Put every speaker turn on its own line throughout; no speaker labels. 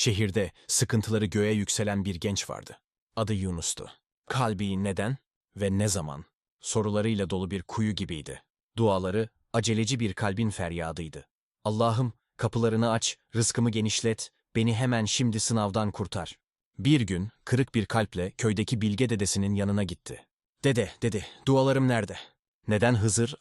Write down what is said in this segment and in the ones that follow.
Şehirde sıkıntıları göğe yükselen bir genç vardı. Adı Yunus'tu. Kalbi neden ve ne zaman sorularıyla dolu bir kuyu gibiydi. Duaları aceleci bir kalbin feryadıydı. Allah'ım kapılarını aç, rızkımı genişlet, beni hemen şimdi sınavdan kurtar. Bir gün kırık bir kalple köydeki Bilge dedesinin yanına gitti. Dede, dedi, dualarım nerede? Neden Hızır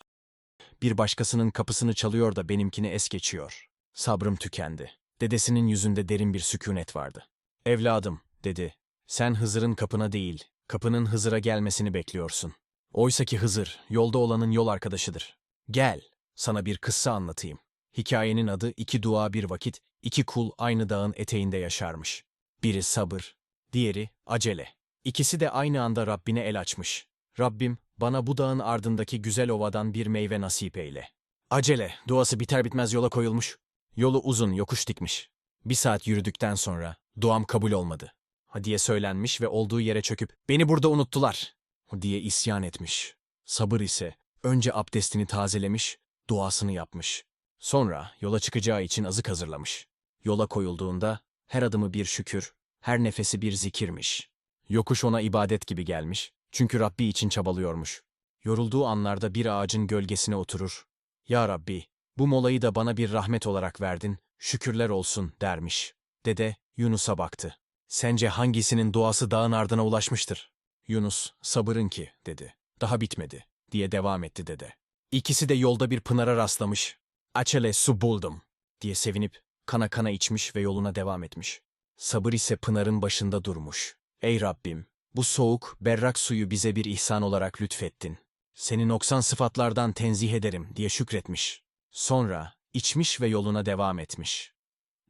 bir başkasının kapısını çalıyor da benimkini es geçiyor? Sabrım tükendi. Dedesinin yüzünde derin bir sükunet vardı. Evladım, dedi, sen Hızır'ın kapına değil, kapının Hızır'a gelmesini bekliyorsun. Oysaki Hızır, yolda olanın yol arkadaşıdır. Gel, sana bir kıssa anlatayım. Hikayenin adı iki dua bir vakit, iki kul aynı dağın eteğinde yaşarmış. Biri sabır, diğeri acele. İkisi de aynı anda Rabbine el açmış. Rabbim, bana bu dağın ardındaki güzel ovadan bir meyve nasip eyle. Acele, duası biter bitmez yola koyulmuş. Yolu uzun, yokuş dikmiş. Bir saat yürüdükten sonra, duam kabul olmadı. Ha diye söylenmiş ve olduğu yere çöküp, beni burada unuttular, diye isyan etmiş. Sabır ise, önce abdestini tazelemiş, duasını yapmış. Sonra yola çıkacağı için azık hazırlamış. Yola koyulduğunda, her adımı bir şükür, her nefesi bir zikirmiş. Yokuş ona ibadet gibi gelmiş, çünkü Rabbi için çabalıyormuş. Yorulduğu anlarda bir ağacın gölgesine oturur. Ya Rabbi, bu molayı da bana bir rahmet olarak verdin, şükürler olsun dermiş. Dede Yunus'a baktı. Sence hangisinin duası dağın ardına ulaşmıştır? Yunus, sabırın ki, dedi. Daha bitmedi, diye devam etti dede. İkisi de yolda bir pınara rastlamış. Açele su buldum, diye sevinip kana kana içmiş ve yoluna devam etmiş. Sabır ise pınarın başında durmuş. Ey Rabbim, bu soğuk, berrak suyu bize bir ihsan olarak lütfettin. Seni noksan sıfatlardan tenzih ederim diye şükretmiş. Sonra içmiş ve yoluna devam etmiş.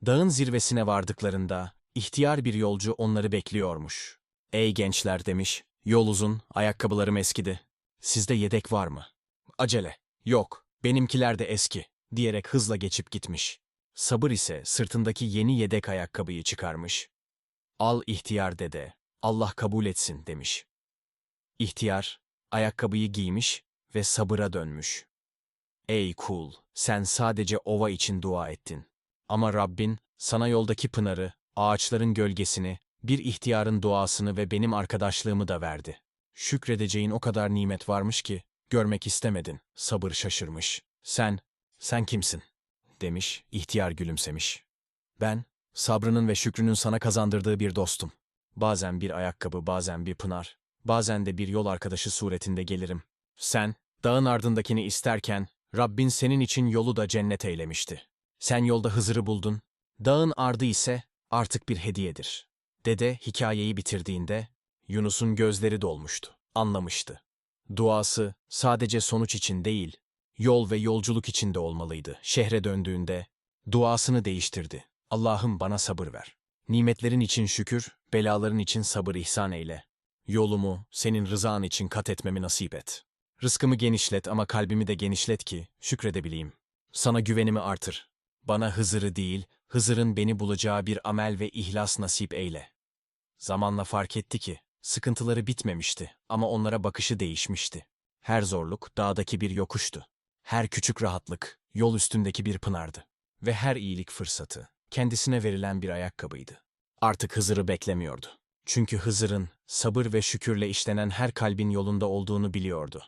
Dağın zirvesine vardıklarında ihtiyar bir yolcu onları bekliyormuş. Ey gençler demiş, yol uzun, ayakkabılarım eskidi. Sizde yedek var mı? Acele, yok, benimkiler de eski, diyerek hızla geçip gitmiş. Sabır ise sırtındaki yeni yedek ayakkabıyı çıkarmış. Al ihtiyar dede, Allah kabul etsin demiş. İhtiyar, ayakkabıyı giymiş ve sabıra dönmüş. Ey kul, sen sadece ova için dua ettin. Ama Rabbin sana yoldaki pınarı, ağaçların gölgesini, bir ihtiyarın duasını ve benim arkadaşlığımı da verdi. Şükredeceğin o kadar nimet varmış ki, görmek istemedin. Sabır şaşırmış. Sen, sen kimsin? demiş, ihtiyar gülümsemiş. Ben, sabrının ve şükrünün sana kazandırdığı bir dostum. Bazen bir ayakkabı, bazen bir pınar, bazen de bir yol arkadaşı suretinde gelirim. Sen, dağın ardındakini isterken, Rabbin senin için yolu da cennet eylemişti. Sen yolda Hızır'ı buldun, dağın ardı ise artık bir hediyedir. Dede hikayeyi bitirdiğinde, Yunus'un gözleri dolmuştu, anlamıştı. Duası sadece sonuç için değil, yol ve yolculuk içinde olmalıydı. Şehre döndüğünde, duasını değiştirdi. Allah'ım bana sabır ver. Nimetlerin için şükür, belaların için sabır ihsan eyle. Yolumu senin rızan için kat etmemi nasip et. Rızkımı genişlet ama kalbimi de genişlet ki şükredebileyim. Sana güvenimi artır. Bana Hızır'ı değil, Hızır'ın beni bulacağı bir amel ve ihlas nasip eyle. Zamanla fark etti ki sıkıntıları bitmemişti ama onlara bakışı değişmişti. Her zorluk dağdaki bir yokuştu. Her küçük rahatlık yol üstündeki bir pınardı. Ve her iyilik fırsatı kendisine verilen bir ayakkabıydı. Artık Hızır'ı beklemiyordu. Çünkü Hızır'ın sabır ve şükürle işlenen her kalbin yolunda olduğunu biliyordu.